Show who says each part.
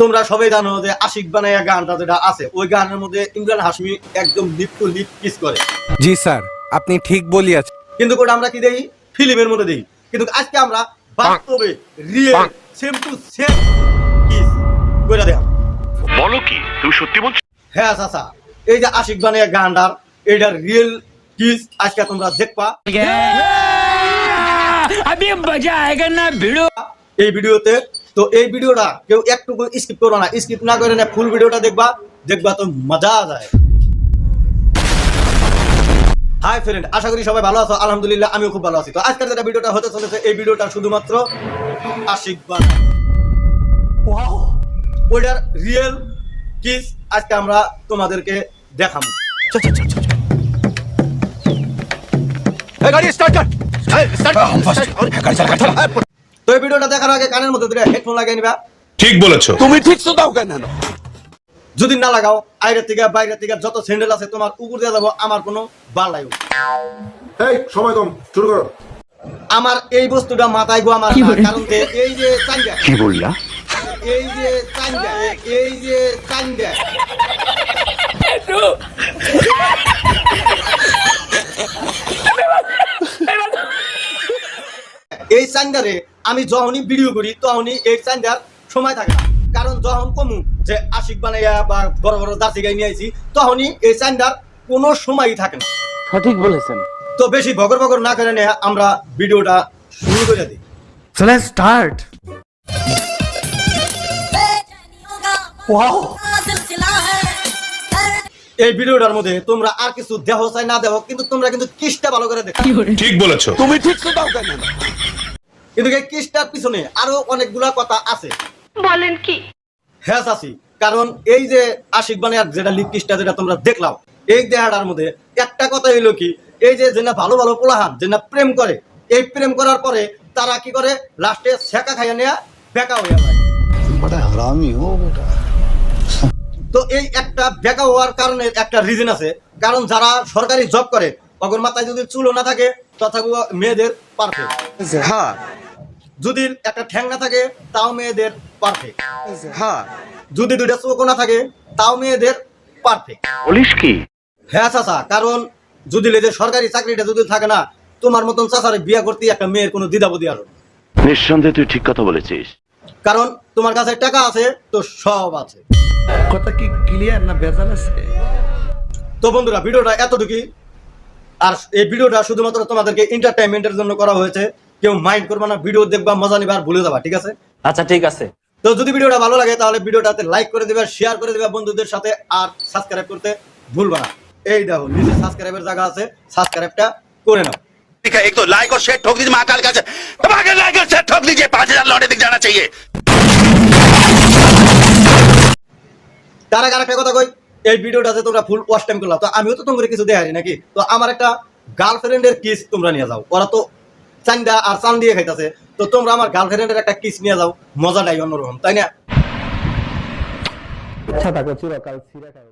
Speaker 1: তোমরা সবাই জানো যে আশিক বানাইয়া গানটা যেটা আছে ওই গানের মধ্যে ইমরান হাসমি একদম লিপ টু লিপ কিস করে
Speaker 2: জি স্যার আপনি ঠিক বলিয়াছেন
Speaker 1: কিন্তু ওটা আমরা কি দেই ফিল্মের মধ্যে দেই কিন্তু আজকে আমরা বাস্তবে real same to same kiss কইরা দেখাম
Speaker 3: বলো কি তুমি সত্যি বলছো
Speaker 1: হ্যাঁ চাচা এই যে আশিক বানিয়া গানটার এইটার রিয়েল কিস আজকে তোমরা দেখবা
Speaker 4: अभी मजा आएगा ना भिड़ो
Speaker 1: এই ভিডিওতে তো এই ভিডিওটা কেউ একটু স্কিপ করো না। স্কিপ না করে না ফুল ভিডিওটা দেখবা। দেখবা তো মজা যায়। হাই ফ্রেন্ড আশা করি সবাই ভালো আছো। আলহামদুলিল্লাহ আমিও খুব ভালো আছি। তো আজকের যেটা ভিডিওটা হতে চলেছে এই ভিডিওটা শুধুমাত্র আশিক ওইটার রিয়েল কিস আজকে আমরা তোমাদেরকে দেখাবো। তো এই ভিডিওটা দেখার আগে কানের মধ্যে দুটো হেডফোন লাগিয়ে নিবা।
Speaker 3: ঠিক বলেছ।
Speaker 2: তুমি ঠিক তো দাও কেন?
Speaker 1: যদি না লাগাও আইরের থেকে বাইরের থেকে যত স্যান্ডেল আছে তোমার উপর দিয়ে যাব আমার কোনো বার লাগবে
Speaker 5: এই সময় কম শুরু করো।
Speaker 1: আমার এই বস্তুটা মাথায় গো আমার কারণ এই যে চাঙ্গা
Speaker 3: কি বললা?
Speaker 1: এই যে চাঙ্গা এই যে চাঙ্গা এই চাঙ্গারে আমি যখনই ভিডিও করি তখনই এই চাঙ্গার সময় থাকে না। কারণ যখন কমু যে আশিক বানাইয়া বা বড় বড় দাসি গাই নিয়ে আইছি তখনই এই চাঙ্গার কোনো সময়ই থাকে না।
Speaker 4: সঠিক বলেছেন।
Speaker 1: তো বেশি ভগর ভগর না করে নিয়ে আমরা ভিডিওটা শুরু করে দিই।
Speaker 2: চলে স্টার্ট
Speaker 1: এই ভিডিওটার মধ্যে তোমরা আর কিছু দেহ চাই না দেহ কিন্তু তোমরা কিন্তু কিসটা ভালো করে দেখো।
Speaker 3: ঠিক বলেছ।
Speaker 2: তুমি ঠিক তো দাও কেন
Speaker 1: এই কিসটার পিছনে আরও অনেকগুলা কথা আছে।
Speaker 6: বলেন কি?
Speaker 1: হ্যাঁ চাচি কারণ এই যে আশিক বানিয়ার যেটা লিপ কিসটা যেটা তোমরা দেখলাম এই দেহাটার মধ্যে একটা কথা হইল কি এই যে যেটা ভালো ভালো পোলাহান যেটা প্রেম করে এই প্রেম করার পরে তারা কি করে লাস্টে ছেঁকা খাইয়া নেয়া বেকা হইয়া যায়। তো এই একটা বেকা হওয়ার কারণে একটা রিজন আছে কারণ যারা সরকারি জব করে তখন মাথায় যদি চুলও না থাকে তথাপি মেয়েদের পারফেক্ট।
Speaker 2: হ্যাঁ
Speaker 1: যদি একটা ঠ্যাং না থাকে তাও মেয়েদের পারফেক্ট
Speaker 2: হ্যাঁ
Speaker 1: যদি দুইটা চোখও না থাকে তাও মেয়েদের পারফেক্ট
Speaker 3: বলিস কি?
Speaker 1: হ্যাঁ চাচা কারণ যদি লেজে সরকারি চাকরিটা যদি থাকে না তোমার মতন চাচারে বিয়ে করতে একটা মেয়ের কোনো দ্বিধাবোধি আরও
Speaker 3: নিঃসন্দেহে তুই ঠিক কথা বলেছিস।
Speaker 1: কারণ তোমার কাছে টাকা আছে তো সব আছে।
Speaker 2: কথা কি ক্লিয়ার না বেজাল আছে?
Speaker 1: তো বন্ধুরা ভিডিওটা এতটুকুই। আর এই ভিডিওটা শুধুমাত্র তোমাদেরকে এন্টারটেনমেন্টের জন্য করা হয়েছে। কেউ মাইন্ড করবে না ভিডিও দেখবা মজা নিবা আর ভুলে যাবা ঠিক আছে
Speaker 4: আচ্ছা ঠিক আছে
Speaker 1: তো যদি ভিডিওটা ভালো লাগে তাহলে ভিডিওটাতে লাইক করে দিবে শেয়ার করে দিবে বন্ধুদের সাথে আর সাবস্ক্রাইব করতে ভুলবা না এই দেখো নিচে সাবস্ক্রাইবের জায়গা আছে সাবস্ক্রাইবটা করে নাও
Speaker 7: ठीक है एक तो लाइक और शेयर ठोक दीजिए महाकाल का दबाकर लाइक और शेयर ठोक दीजिए पांच हजार लौटे दिख जाना चाहिए
Speaker 1: তার আগে আরেকটা কথা কই এই ভিডিওটাতে তোমরা ফুল ওয়াচ টাইম করলাম তো আমিও তো তোমাকে কিছু দেখারি নাকি তো আমার একটা গার্লফ্রেন্ডের কিস তোমরা নিয়ে যাও ওরা তো চান্দা আর চান দিয়ে খাইতেছে। তো তোমরা আমার গার্লফ্রেন্ডের একটা কিস নিয়ে যাও মজা নাই অন্যরকম, তাই না?
Speaker 2: আচ্ছা থাকো চিরকাল খাবে